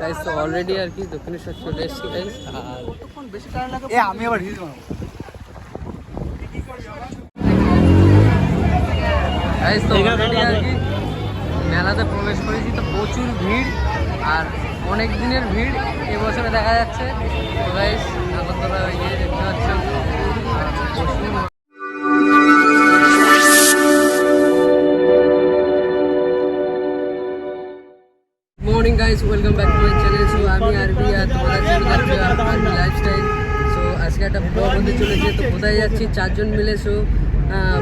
Guys তো already আর কি দক্ষিণেশ্বর চলে এসেছি গাইস আর এ আমি আবার রিলস বানাবো গাইস তো অলরেডি আর কি মেলাতে প্রবেশ করেছি তো প্রচুর ভিড় আর অনেক দিনের ভিড় এবছরে দেখা যাচ্ছে। তো গাইস আগরতলা ইয়ে দেখতে পাচ্ছেন morning guys welcome back to my channel so আমি আরবি আর তোমাদের জন্য আরবি লাইফস্টাইল সো আজকে একটা ব্লগ হতে চলেছে, তো কোথায় যাচ্ছি? চারজন মিলে সো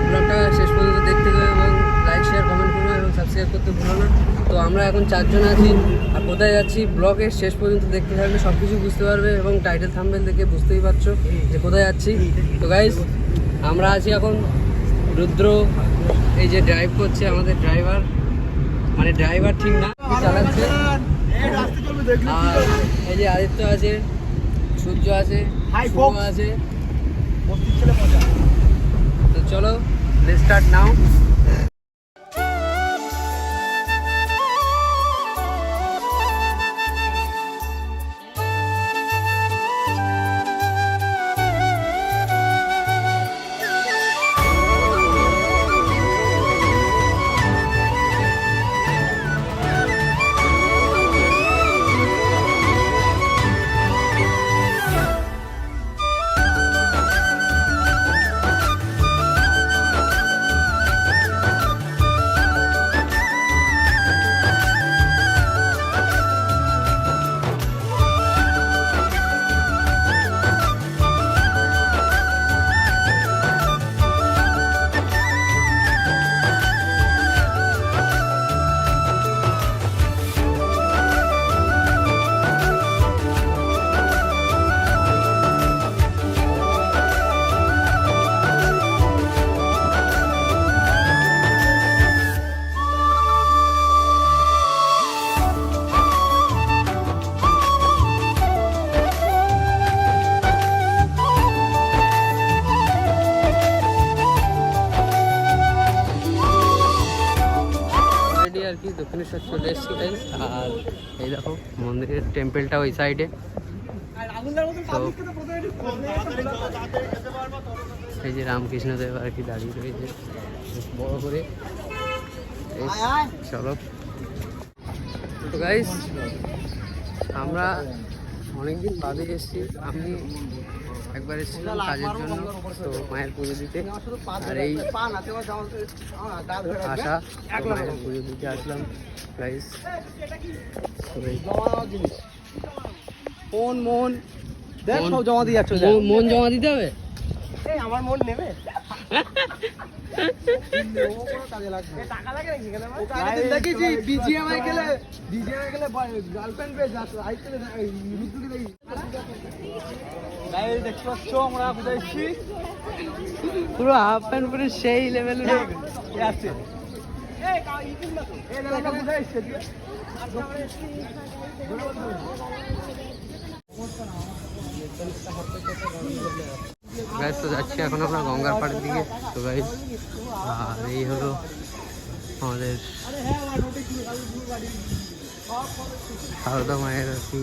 ব্লগটা শেষ পর্যন্ত দেখতে হবে এবং লাইক শেয়ার কমেন্ট করব এবং সাবস্ক্রাইব করতে ভুলো না। তো আমরা এখন চারজন আছি, আর কোথায় যাচ্ছি? ব্লগের শেষ পর্যন্ত দেখতে থাকলে সব কিছু বুঝতে পারবে এবং টাইটেল থাম্বেল দেখে বুঝতেই পারছ যে কোথায় যাচ্ছি। তো গাইস আমরা আছি এখন রুদ্র, এই যে ড্রাইভ করছে আমাদের ড্রাইভার মানে ড্রাইভার ঠিক না চালাচ্ছে? আর এই যে আদিত্য আছে সূর্য আছে আছে। তো চলো লেট স্টার্ট নাও দক্ষিণেশ্বর চলে এসেছি আর এই দেখো, মন্দিরের টেম্পলটা ওই সাইডে এই যে রামকৃষ্ণদেব আর কি দাঁড়িয়ে রয়েছে। বড় করে। চলো। গাইস আমরা অনেকদিন বাদে এসেছি। আমি একবার এসেছিলাম কাজের জন্য তো মায়ের পুজো দিতে। আর এই আশা মায়ের পুজো দিতে আসলাম। গাইস মন মন। দেখ মন- সব জমা দিয়ে যাচ্ছে। মন জমা দিতে হবে? এই আমার মন নেবে? গার্লফ্রেন্ড পেয়ে যাচ্ছে আইপিএল গাইস দেখতে পাচ্ছ আমরা কোথায় এসেছি পুরো হাফ প্যান্ট পরে সেই লেভেলের এ আসছে এই কা ইকুল না তো যাচ্ছি এখন আমরা গঙ্গার পাড়ের দিকে। তো গাইস আর এই হলো আমাদের সারদা মায়ের আর কি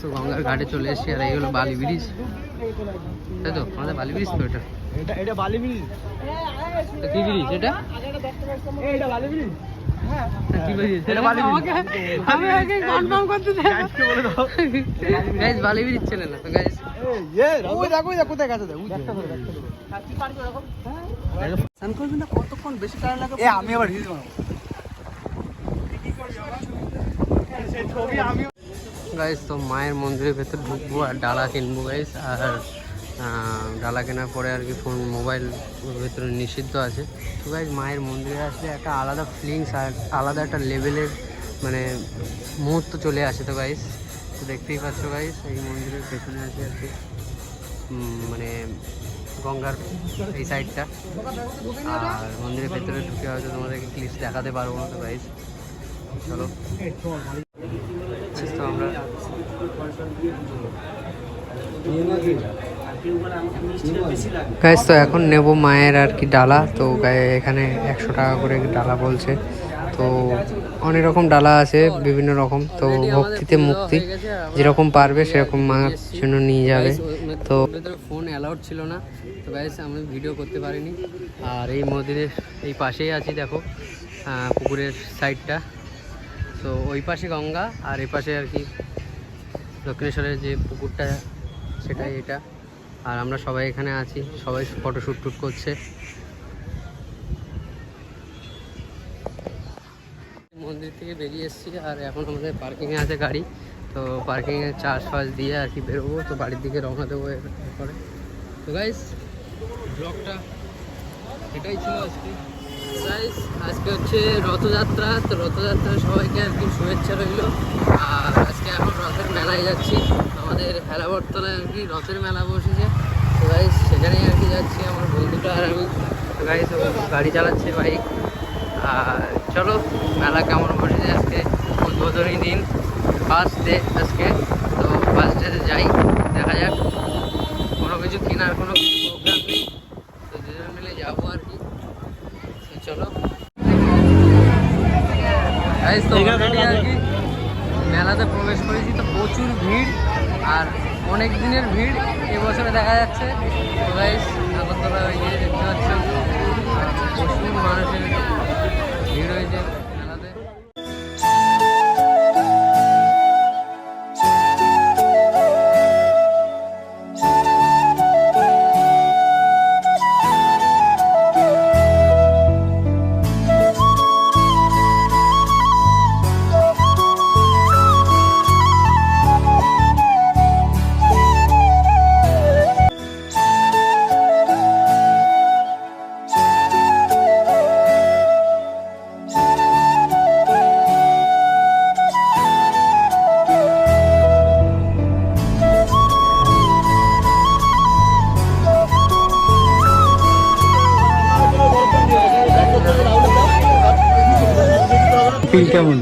তো গঙ্গার ঘাটে চলে এসেছি আর এই হলো বালি ব্রিজ। তাই তো? আমাদের বালি ব্রিজ তো এটা। এটা এটা বালি ব্রিজ। কি ব্রিজ? এটা? এটা বালি ব্রিজ। হ্যাঁ। কতক্ষণ বেশি টাইম লাগে? আমি আবার রিলস বানাবো। গাইস তো মায়ের মন্দিরের ভেতর ঢুকবো আর ডালা কিনবো গাইস আর ডালা কেনার পরে আর কি ফোন মোবাইল ভেতরে নিষিদ্ধ আছে। তো গাইস মায়ের মন্দিরে আসলে একটা আলাদা ফিলিংস আলাদা একটা লেভেলের মানে মুহূর্ত চলে আসে তো গাইস তো দেখতেই পাচ্ছ গাইস এই মন্দিরের পেছনে আছে আর কি মানে গঙ্গার এই সাইডটা আর মন্দিরের ভেতরে ঢুকে হয়তো তোমাদেরকে ক্লিপস দেখাতে পারব না তো গাইজ চলো। আমরা গাইজ তো এখন নেব মায়ের আর কি ডালা। তো গায়ে এখানে একশো টাকা করে ডালা বলছে। তো অনেক রকম ডালা আছে বিভিন্ন রকম। তো ভক্তিতে মুক্তি। যেরকম পারবে সেরকম মার জন্য নিয়ে যাবে। তো ফোন অ্যালাউড ছিল না। তো গাইজ আমি ভিডিও করতে পারিনি। আর এই মন্দিরের এই পাশেই আছি দেখো। পুকুরের সাইডটা তো ওই পাশে গঙ্গা আর এই পাশে আর কি দক্ষিণেশ্বরের যে পুকুরটা সেটাই এটা। আর আমরা সবাই এখানে আছি। সবাই ফটো শ্যুট টুট করছে। মন্দির থেকে বেরিয়ে এসেছি আর এখন আমাদের পার্কিংয়ে আছে গাড়ি। তো পার্কিংয়ে চার্জ ফার্জ দিয়ে আর কি বেরোবো। তো বাড়ির দিকে রওনা দেবো এরপরে। তো গাইস ব্লগটা এটাই ছিল আজকে। গাইস আজকে হচ্ছে রথযাত্রা। তো রথযাত্রা সবাইকে আর কি শুভেচ্ছা রইল। আর আজকে এখন রথের মেলায় যাচ্ছি। আমাদের হেলাবরতলায় আর কি, রথের মেলা বসেছে। তো গাইস সেখানেই আর কি যাচ্ছি আমার বন্ধুটা আর আমি। তো সব গাড়ি চালাচ্ছে বাইক আর চলো, মেলা কেমন বসেছে আজকে? উদ্বোধনী দিন ফার্স্ট ডে আজকে। তো ফার্স্ট ডেতে যাই। আর অনেক দিনের ভিড় এবছরে দেখা যাচ্ছে। আগরতলা ওই যে দেখতে পাচ্ছ প্রচুর মানুষের ভিড় হয়েছে। ফিল কেমন?